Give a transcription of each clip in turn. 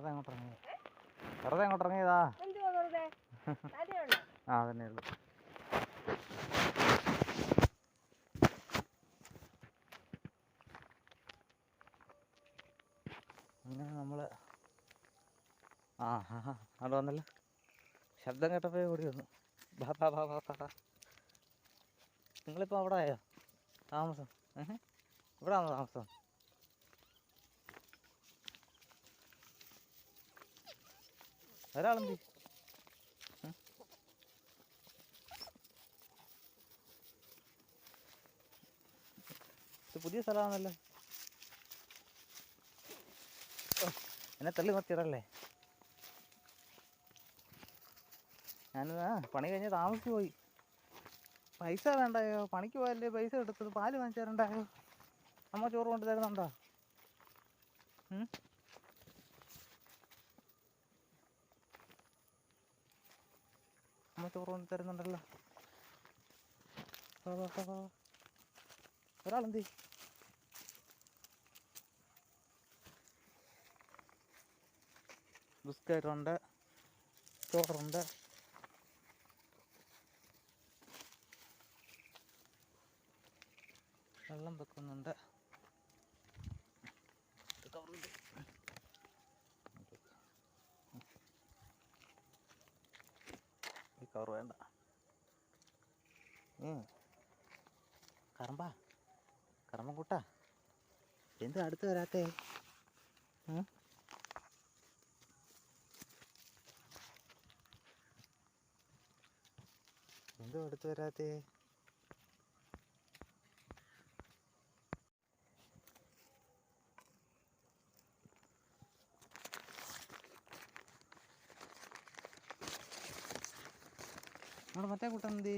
വെറുതെ അങ്ങോട്ട് ഇറങ്ങി. വെറുതെ അങ്ങോട്ട് ഇറങ്ങിയതാ? ആ അതന്നെ ഉള്ളു. അങ്ങനെ നമ്മൾ ആ ഹാ ഹാ അവിടെ വന്നല്ലോ. ശബ്ദം കേട്ടപ്പോൾ ഓടി വന്നു. ബാ ബാ ബാ ബാ ബാ, നിങ്ങളിപ്പോൾ അവിടെ ആയോ? താമസം? ഇവിടെ ആണോ താമസം? ഒരാളെന്തി? ഇത് പുതിയ സ്ഥലമാണല്ലോ. എന്നെ തള്ളി നിർത്തിയിടല്ലേ ഞാനിത് പണി കഴിഞ്ഞ് താമസിച്ചു പോയി. പൈസ വേണ്ടായോ? പണിക്ക് പോയല്ലേ പൈസ എടുത്തത്? പാൽ വാങ്ങിച്ചു തരണ്ടായോ? അമ്മ ചോറ് കൊണ്ട് തരുന്നുണ്ടോ ഉം? അമ്മ ചോറ് കൊണ്ട് തരുന്നുണ്ടല്ലോ. ഒരാളെന്ത്? ബിസ്ക്കറ്റുണ്ട് ചോറുണ്ട്. വെള്ളം വെക്കുന്നുണ്ട്. ഇത് കവറിൽ ഈ കവർ വേണ്ട. കറമ്പാ. കറമ്പം കൂട്ടാ. എന്ത് അടുത്ത് വരാത്തേ? എന്തോ അടുത്ത് വരാത്തേ? നമ്മുടെ മറ്റേ കൂട്ടം എന്ത്?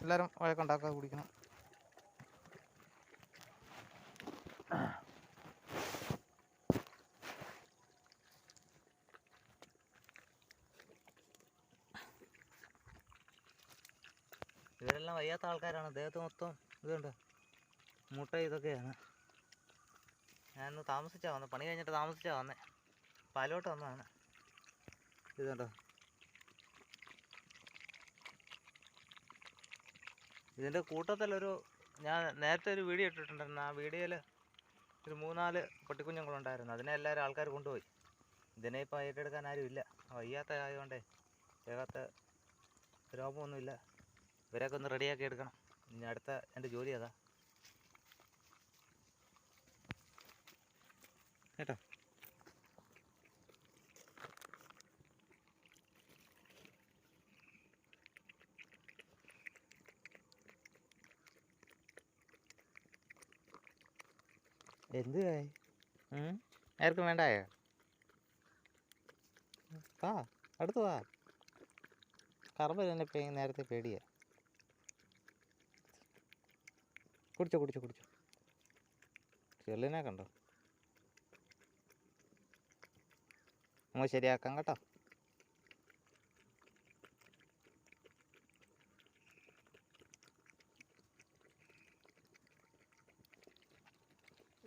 എല്ലാവരും വഴക്കുണ്ടാക്കാതെ കുടിക്കണം. ഇവരെല്ലാം വയ്യാത്ത ആൾക്കാരാണ്. ദേഹത്ത് മൊത്തം ഇതുണ്ട് മുട്ട ഇതൊക്കെയാണ്. ഞാനിന്ന് താമസിച്ചാണ് വന്നത് പണി കഴിഞ്ഞിട്ട് താമസിച്ചാ വന്നത് പാലോട്ട് വന്നതാണ്. ഇതുണ്ടോ ഇതിന്റെ കൂട്ടത്തിലൊരു ഞാൻ നേരത്തെ ഒരു വീഡിയോ ഇട്ടിട്ടുണ്ടായിരുന്നു. ആ വീഡിയോയിൽ ഒരു മൂന്നാൽ പട്ടിക്കുഞ്ഞുങ്ങളുണ്ടായിരുന്നു. അതിനെ എല്ലാവരും ആൾക്കാർ കൊണ്ടുപോയി. ഇതിനെ ഇപ്പോൾ ഏറ്റെടുക്കാൻ ആരും ഇല്ല വയ്യാത്ത ആയതുകൊണ്ടേ ദേഹത്ത് രോഗമൊന്നുമില്ല ഇവരെയൊക്കെ ഒന്ന് റെഡിയാക്കി എടുക്കണം. ഇനി അടുത്ത എന്റെ ജോലി അതാ കേട്ടോ എന്ത് ആർക്കും വേണ്ടായോ? വാ അടുത്ത് വാ. കറമ്പ് തന്നെ പേ നേരത്തെ പേടിയാ. കുടിച്ചോ കുടിച്ചോ കുടിച്ചോ. ചെള്ളിനെ കണ്ടോ? നമ്മൾ ശരിയാക്കാം കേട്ടോ.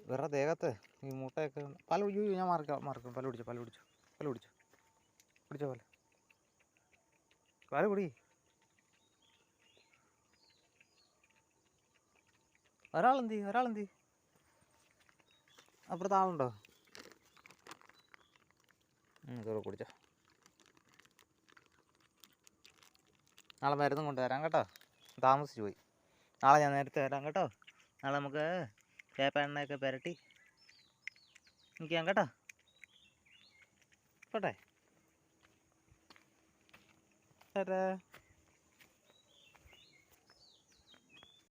വേറെ ദേഹത്ത് ഈ മുട്ടയൊക്കെ പല കുടിക്കൂ ഞാൻ മറക്കാം മറക്കും. പല പിടിച്ചു പല പിടിച്ചു പല പിടിച്ചു. പിടിച്ചോ പല പല കുടി ഒരാളെന്തി ഒരാളെന്തി. അപ്പുറത്ത് ആളുണ്ടോ? ചോറ് കുടിച്ചോ. നാളെ മരുന്നും കൊണ്ടുവരാം കേട്ടോ. താമസിച്ചു പോയി. നാളെ ഞാൻ നേരത്തെ വരാം കേട്ടോ. നാളെ നമുക്ക് വേപ്പ എണ്ണയൊക്കെ പുരട്ടി നിൽക്കാം കേട്ടോ. പോട്ടെ. ടാറ്റാ